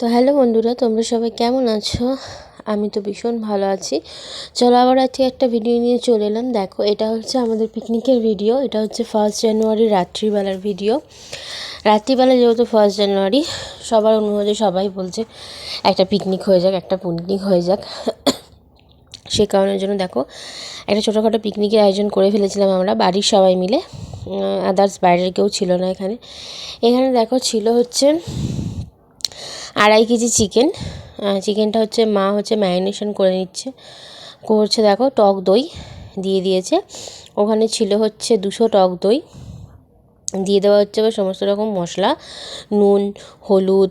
তো হ্যালো বন্ধুরা, তোমরা সবাই কেমন আছো? আমি তো ভীষণ ভালো আছি। চলো আবার আজকে একটা ভিডিও নিয়ে চলে এলাম। দেখো, এটা হচ্ছে আমাদের পিকনিকের ভিডিও এটা হচ্ছে ফার্স্ট জানুয়ারি রাত্রিবেলার ভিডিও রাত্রিবেলা যেহেতু ফার্স্ট জানুয়ারি সবার অনুরোধে সবাই বলছে একটা পিকনিক হয়ে যাক, একটা পিকনিক হয়ে যাক। সে কারণের জন্য দেখো, একটা ছোটোখাটো পিকনিকের আয়োজন করে ফেলেছিলাম আমরা, বাড়ির সবাই মিলে। আদার্স বাইরের কেউ ছিল না এখানে। এখানে দেখো ছিল হচ্ছে আড়াই কেজি চিকেন। চিকেনটা হচ্ছে মা হচ্ছে ম্যারিনেশন করে নিচ্ছে। করছে দেখো, টক দই দিয়ে দিয়েছে। ওখানে ছিল হচ্ছে দুশো টক দই। দিয়ে দেওয়া হচ্ছে এবার সমস্ত রকম মশলা। নুন, হলুদ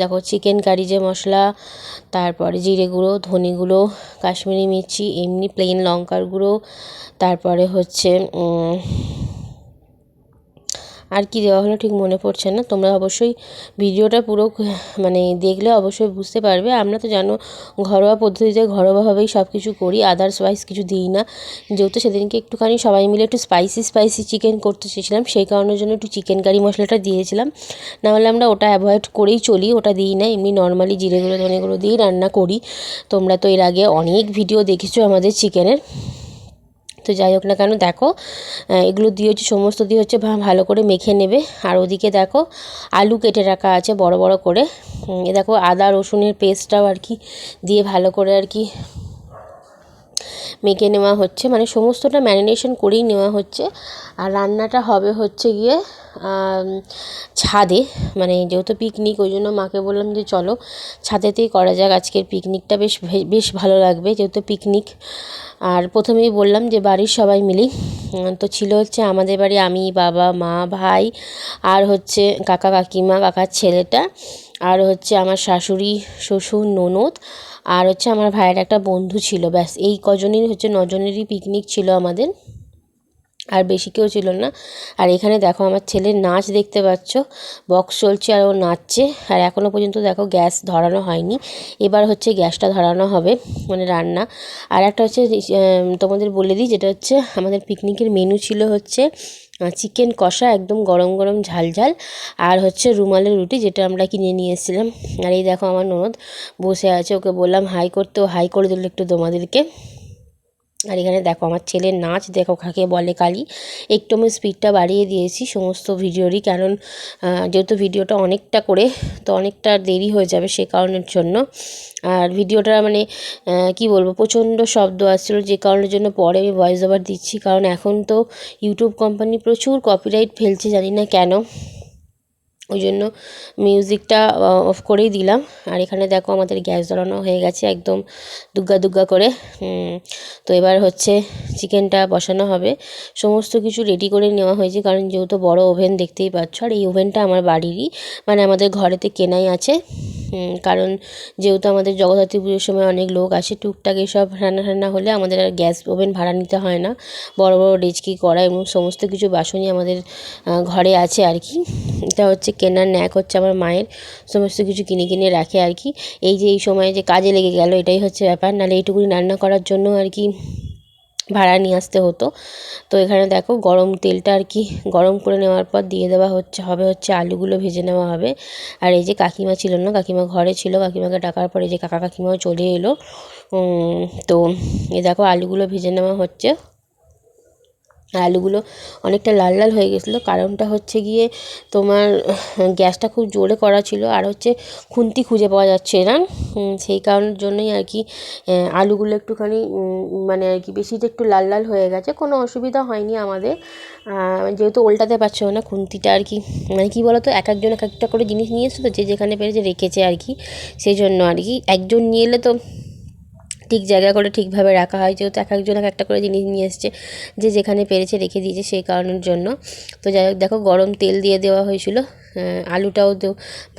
দেখো চিকেন কারি যে মশলা, তারপরে জিরে গুঁড়ো, ধনে গুঁড়ো, কাশ্মীরি মির্চি, এমনি প্লেন লঙ্কার গুঁড়ো, তারপরে হচ্ছে আর কি দেওয়া হলো ঠিক মনে পড়ছে না। তোমরা অবশ্যই ভিডিওটা পুরো মানে দেখলে অবশ্যই বুঝতে পারবে। আমরা তো জানো ঘরোয়া পদ্ধতিতে ঘরোয়াভাবেই সব কিছু করি আদার্স ওয়াইজ কিছু দিই না। যেহেতু সেদিনকে একটুখানি সবাই মিলে একটু স্পাইসি স্পাইসি চিকেন করতে চেয়েছিলাম, সেই কারণের জন্য একটু চিকেন কারি মশলাটা দিয়েছিলাম। নাহলে আমরা ওটা অ্যাভয়েড করেই চলি, ওটা দিই না। এমনি নর্মালি জিরে গুঁড়ো, ধনে গুঁড়ো দিয়েই রান্না করি। তোমরা তো এর আগে অনেক ভিডিও দেখেছ আমাদের চিকেনের তো যাই হোক না কেন, দেখো এগুলো দিয়ে হচ্ছে, সমস্ত দিয়ে হচ্ছে ভালো করে মেখে নেবে। আর ওদিকে দেখো, আলু কেটে রাখা আছে বড় বড় করে। এ দেখো, আদা, রসুনের পেস্টটাও আর কি দিয়ে ভালো করে আর কি মেখে নেওয়া হচ্ছে। মানে সমস্তটা ম্যারিনেশন করেই নেওয়া হচ্ছে। আর রান্নাটা হবে হচ্ছে গিয়ে ছাদে মানে যেহেতু পিকনিক ওই জন্য মাকে বললাম যে চলো, ছাদেতেই করা যাক। আজকের পিকনিকটা বেশ বেশ ভালো লাগবে, যেহেতু পিকনিক আর প্রথমেই বললাম যে বাড়ির সবাই মিলেই তো ছিল হচ্ছে আমাদের বাড়ি আমি, বাবা, মা, ভাই, আর হচ্ছে কাকা, কাকিমা, কাকার ছেলেটা, আর হচ্ছে আমার শাশুড়ি, শ্বশুর, ননদ, আর হচ্ছে আমার ভাইয়ের একটা বন্ধু ছিল। ব্যাস, এই কজনেরই হচ্ছে, নজনেরই পিকনিক ছিল আমাদের। আর বেশি কেউ ছিল না। আর এখানে দেখো আমার ছেলের নাচ দেখতে পাচ্ছ। বক্স চলছে আর ও নাচছে। আর এখনও পর্যন্ত দেখো গ্যাস ধরানো হয়নি। এবার হচ্ছে গ্যাসটা ধরানো হবে মানে রান্না। আর একটা হচ্ছে তোমাদের বলে দিই, যেটা হচ্ছে আমাদের পিকনিকের মেনু ছিল হচ্ছে চিকেন কষা একদম গরম গরম ঝাল ঝাল। আর হচ্ছে রুমালের রুটি, যেটা আমরা কিনে নিয়ে এসেছিলাম। আর এই দেখো আমার ননদ বসে আছে, ওকে বললাম, হাই করতে ও হাই করে দিল একটু তোমাদেরকে। আর এখানে দেখো আমার ছেলের নাচ দেখো কাকে বলে কালি। একটু আমি স্পিডটা বাড়িয়ে দিয়েছি সমস্ত ভিডিওরই, কারণ যেহেতু ভিডিওটা অনেকটা করে, তো অনেকটা দেরি হয়ে যাবে সে কারণের জন্য। আর ভিডিওটা মানে কি বলব, প্রচণ্ড শব্দ আসছিল যে কারণের জন্য পরে আমি ভয়েস ওভার দিচ্ছি। কারণ এখন তো ইউটিউব কোম্পানি প্রচুর কপিরাইট ফেলছে, জানি না কেন। ওই জন্য মিউজিকটা অফ করেই দিলাম। আর এখানে দেখো আমাদের গ্যাস জ্বালানো হয়ে গেছে একদম দুগ্গা দুগ্গা করে। তো এবার হচ্ছে চিকেনটা বসানো হবে। সমস্ত কিছু রেডি করে নেওয়া হয়েছে, কারণ যেহেতু বড় ওভেন দেখতেই পাচ্ছ, আর এই ওভেনটা আমার বাড়িরই মানে আমাদের ঘরেতে কেনাই আছে। কারণ যেহেতু আমাদের জগদ্ধাত্রী পুজোর সময় অনেক লোক আসে, টুকটাক এসব রান্না টান্না হলে আমাদের আর গ্যাস ওভেন ভাড়া নিতে হয় না। বড় বড় ডেচকি কড়া এবং সমস্ত কিছু বাসনই আমাদের ঘরে আছে আর কি। এটা হচ্ছে কেনার ন্যাক হচ্ছে আমার মায়ের, সমস্ত কিছু কিনে কিনে রাখে আর কি। এই যে এই সময় যে কাজে লেগে গেল, এটাই হচ্ছে ব্যাপার। নাহলে এইটুকুনি রান্না করার জন্য আর কি ভাড়া নিয়ে আসতে হতো। তো এখানে দেখো গরম তেলটা আর কি গরম করে নেওয়ার পর দিয়ে দেওয়া হচ্ছে, হবে হচ্ছে আলুগুলো ভেজে নেওয়া হবে। আর এই যে কাকিমা ছিল না, কাকিমা ঘরে ছিল, কাকিমাকে ডাকার পরে যে কাকা কাকিমাও চলে এলো। তো এ দেখো আলুগুলো ভেজে নেওয়া হচ্ছে। আলুগুলো অনেকটা লাল লাল হয়ে গেছিল। কারণটা হচ্ছে গিয়ে তোমার গ্যাসটা খুব জোরে করা ছিল আর হচ্ছে খুন্তি খুঁজে পাওয়া যাচ্ছে না। সেই কারণের জন্যই আর কি আলুগুলো একটুখানি মানে আর কি বেশিটা একটু লাল লাল হয়ে গেছে, কোনো অসুবিধা হয়নি আমাদের। যেহেতু ওল্টাতে পারছ না খুন্তিটা আর কি মানে কী বলো তো এক একজন এক একটা করে জিনিস নিয়ে এসেছে তো, যে যেখানে পেরেছে রেখেছে আর কি। সেই জন্য আর কি, একজন নিয়ে এলে তো ঠিক জায়গা করে ঠিকভাবে রাখা হয়। যেহেতু এক একজন এক একটা করে জিনিস নিয়ে এসছে, যে যেখানে পেরেছে রেখে দিয়েছে সেই কারণের জন্য। তো যাই হোক, দেখো গরম তেল দিয়ে দেওয়া হয়েছিল। আলুটাও তো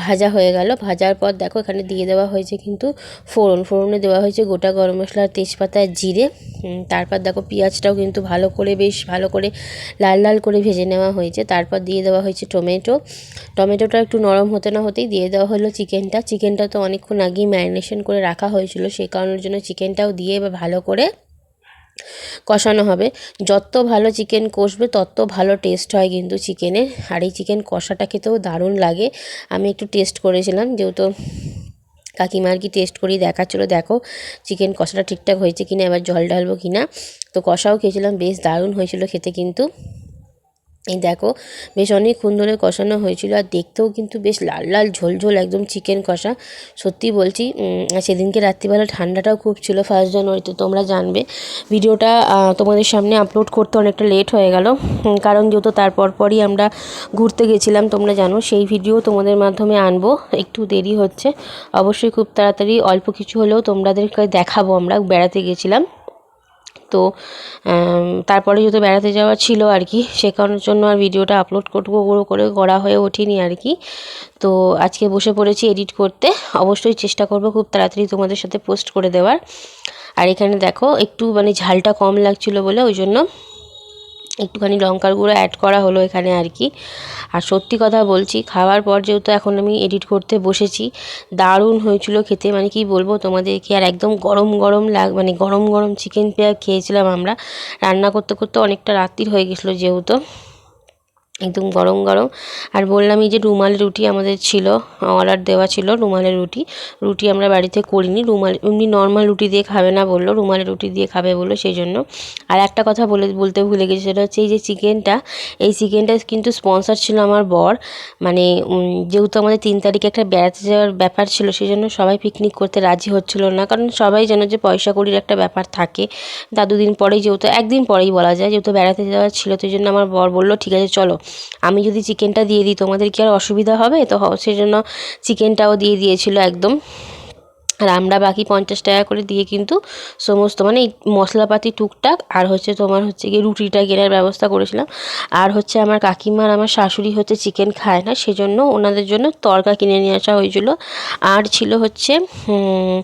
ভাজা হয়ে গেল। ভাজার পর দেখো এখানে দিয়ে দেওয়া হয়েছে কিন্তু ফোড়ন। ফোড়নে দেওয়া হয়েছে গোটা গরম মশলা, তেজপাতা, জিরে। তারপর দেখো পেঁয়াজটাও কিন্তু ভালো করে বেশ ভালো করে লাল লাল করে ভেজে নেওয়া হয়েছে। তারপর দিয়ে দেওয়া হয়েছে টমেটো। টমেটোটা একটু নরম হতে না হতেই দিয়ে দেওয়া হলো চিকেনটা। চিকেনটা তো অনেকক্ষণ আগেই ম্যারিনেশন করে রাখা হয়েছিল সেই কারণের জন্য চিকেনটাও দিয়ে এবার ভালো করে কষানো হবে। যত ভালো চিকেন কষবে, তত ভালো টেস্ট হয় কিন্তু চিকেনের আর এই চিকেন কষাটা খেতেও দারুণ লাগে। আমি একটু টেস্ট করেছিলাম, যেহেতু কাকিমার কি টেস্ট করি দেখাচ্ছিলো, দেখো চিকেন কষাটা ঠিকঠাক হয়েছে কিনা, এবার জল ঢালবো কিনা? তো কষাও খেয়েছিলাম, বেশ দারুণ হয়েছিল খেতে কিন্তু। এই দেখো, বেশ অনেকক্ষণ ধরে কষানো হয়েছিল আর দেখতেও কিন্তু বেশ লাল লাল ঝোল ঝোল একদম চিকেন কষা। সত্যি বলছি সেদিনকে রাত্রিবেলা ঠান্ডাটাও খুব ছিল ফার্স্ট জানুয়ারিতে তোমরা জানবে। ভিডিওটা তোমাদের সামনে আপলোড করতে অনেকটা লেট হয়ে গেল কারণ যেহেতু তারপর পরই আমরা ঘুরতে গেছিলাম, তোমরা জানো, সেই ভিডিও তোমাদের মাধ্যমে আনব, একটু দেরি হচ্ছে। অবশ্যই খুব তাড়াতাড়ি, অল্প কিছু হলেও তোমাদেরকে দেখাবো আমরা, বেড়াতে গেছিলাম। তো তারপরে যেহেতু বেড়াতে যাওয়া ছিল আর কি, সে কারণের জন্য আর ভিডিওটা আপলোড করব করে করে হয়ে ওঠেনি আর কি। তো আজকে বসে পড়েছি এডিট করতে, অবশ্যই চেষ্টা করব খুব তাড়াতাড়ি তোমাদের সাথে পোস্ট করে দেওয়ার। আর এখানে দেখো, একটু মানে ঝালটা কম লাগছিল বলে ওই জন্য একটুখানি লঙ্কার গুঁড়ো অ্যাড করা হলো এখানে আর কি। আর সত্যি কথা বলছি, খাওয়ার পর যেহেতু এখন আমি এডিট করতে বসেছি, দারুণ হয়েছিল খেতে। মানে কি বলব, তোমাদেরকে আর একদম গরম গরম লাগ মানে গরম গরম চিকেন পেঁয়াজ খেয়েছিলাম আমরা। রান্না করতে করতে অনেকটা রাত্রির হয়ে গেছিল যেহেতু। একদম গরম গরম। আর বললামই যে রুমালি রুটি আমাদের ছিল অর্ডার দেওয়া ছিল রুমালের রুটি। রুটি আমরা বাড়িতে করিনি, রুমাল এমনি নর্মাল রুটি দিয়ে খাবে না বলল, রুমালের রুটি দিয়ে খাবে বলল সেই জন্য আর একটা কথা বলে, বলতে ভুলে গেছি, সেটা হচ্ছে এই যে চিকেনটা, এই চিকেনটা কিন্তু স্পন্সর ছিল আমার বর। মানে যেহেতু আমাদের তিন তারিখে একটা বেড়াতে যাওয়ার ব্যাপার ছিল সেই জন্য সবাই পিকনিক করতে রাজি হচ্ছিল না। কারণ সবাই জানো যে পয়সা কড়ির একটা ব্যাপার থাকে। তা দুদিন পরেই যেহেতু, একদিন পরেই বলা যায়, যেহেতু বেড়াতে যাওয়ার ছিল তো জন্য আমার বর বলল, ঠিক আছে, চলো। আমি যদি চিকেনটা দিয়ে দিই, তোমাদের কি আর অসুবিধা হবে? তো সেজন্য চিকেনটাও দিয়ে দিয়েছিল একদম। আর আমরা বাকি পঞ্চাশ টাকা করে দিয়ে কিন্তু সমস্ত মানে এই মশলাপাতি টুকটাক আর হচ্ছে তোমার হচ্ছে গিয়ে রুটিটা কেনার ব্যবস্থা করেছিলাম। আর হচ্ছে আমার কাকিমার আমার শাশুড়ি হচ্ছে চিকেন খায় না সেজন্য ওনাদের জন্য তরকা কিনে নিয়ে আসা হয়েছিল। আর ছিল হচ্ছে হুম,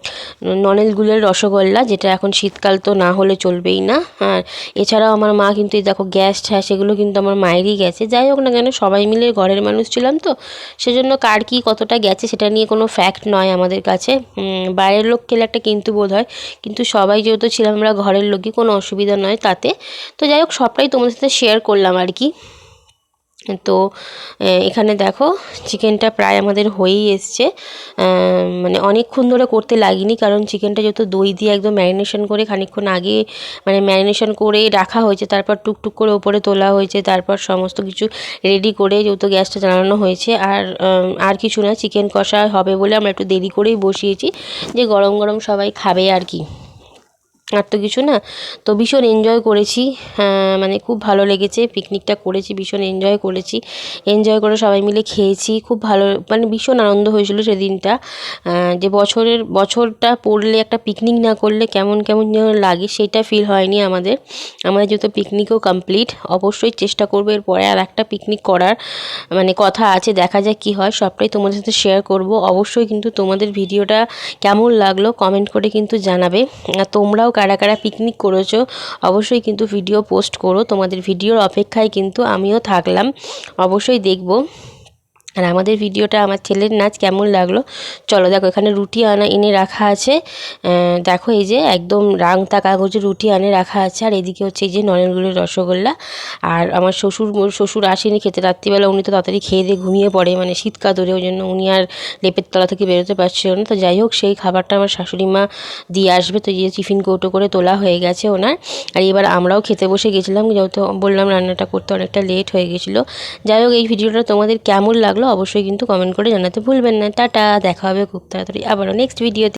ননেল গুলের রসগোল্লা যেটা এখন শীতকাল তো না হলে চলবেই না। হ্যাঁ এছাড়াও আমার মা কিন্তু এই দেখো গ্যাস ট্যাস এগুলো কিন্তু আমার মায়েরই গেছে। যাই হোক না কেন সবাই মিলে ঘরের মানুষ ছিলাম তো সেজন্য কার কী কতটা গেছে সেটা নিয়ে কোনো ফ্যাক্ট নয় আমাদের কাছে। বাইরের লোক খেলে একটা কিন্তু বোধ হয়। কিন্তু সবাই যেহেতু ছিলাম আমরা ঘরের লোকই, কোনো অসুবিধা নয় তাতে। তো যাই হোক, সবটাই তোমাদের সাথে শেয়ার করলাম আর কি। তো এখানে দেখো চিকেনটা প্রায় আমাদের হয়েই এসছে। মানে অনেকক্ষণ ধরে করতে লাগিনি কারণ চিকেনটা যেহেতু দই দিয়ে একদম ম্যারিনেশন করে খানিকক্ষণ আগে মানে ম্যারিনেশন করে রাখা হয়েছে, তারপর টুকটুক করে ওপরে তোলা হয়েছে, তারপর সমস্ত কিছু রেডি করে যেহেতু গ্যাসটা জ্বালানো হয়েছে। আর আর কিছু না, চিকেন কষা হবে বলে আমরা একটু দেরি করেই বসিয়েছি, যে গরম গরম সবাই খাবে আর কি। আর তো কিছু না। তো ভীষণ এনজয় করেছি। হ্যাঁ, মানে খুব ভালো লেগেছে। পিকনিকটা করেছি ভীষণ এনজয় করেছি। এনজয় করে সবাই মিলে খেয়েছি। খুব ভালো মানে ভীষণ আনন্দ হয়েছিল সেদিনটা। যে বছরের বছরটা পড়লে একটা পিকনিক না করলে কেমন কেমন যেন লাগে সেটা ফিল হয়নি আমাদের। আমাদের যেহেতু পিকনিকও কমপ্লিট অবশ্যই চেষ্টা করব এরপরে আর একটা পিকনিক করার মানে কথা আছে দেখা যাক কী হয়। সবটাই তোমাদের সাথে শেয়ার করব। অবশ্যই কিন্তু তোমাদের ভিডিওটা কেমন লাগল কমেন্ট করে কিন্তু জানাবে। তোমরাও কারা কারা পিকনিক করেছ, অবশ্যই কিন্তু ভিডিও পোস্ট করো। তোমাদের ভিডিওর অপেক্ষায় কিন্তু আমিও থাকলাম। অবশ্যই দেখব। আর আমাদের ভিডিওটা আমার ছেলের নাচ কেমন লাগল? চলো দেখো, এখানে রুটি আনা, এনে রাখা আছে। দেখো এই যে একদম রাংতা কাগজে রুটি আনে রাখা আছে। আর এদিকে হচ্ছে এই যে নরেনগুলের রসগোল্লা। আর আমার শ্বশুর শ্বশুর আসেনি খেতে, রাত্রিবেলা উনি তো তাড়াতাড়ি খেয়ে দিয়ে ঘুমিয়ে পড়ে মানে শীতকাল ধরে, ওই জন্য উনি আর লেপের তলা থেকে বেরোতে পারছিল না। তো যাই হোক, সেই খাবারটা আমার শাশুড়ি মা দিয়ে আসবে। তো যে টিফিন কৌটো করে তোলা হয়ে গেছে ওনার। আর এবার আমরাও খেতে বসে গেছিলাম, যেহেতু বললাম রান্নাটা করতে অনেকটা লেট হয়ে গেছিল। যাই হোক, এই ভিডিওটা তোমাদের কেমন লাগল? অবশ্যই কিন্তু কমেন্ট করে জানাতে ভুলবেন না। টাটা, দেখা হবে খুব তাড়াতাড়ি আবারও নেক্সট ভিডিওতে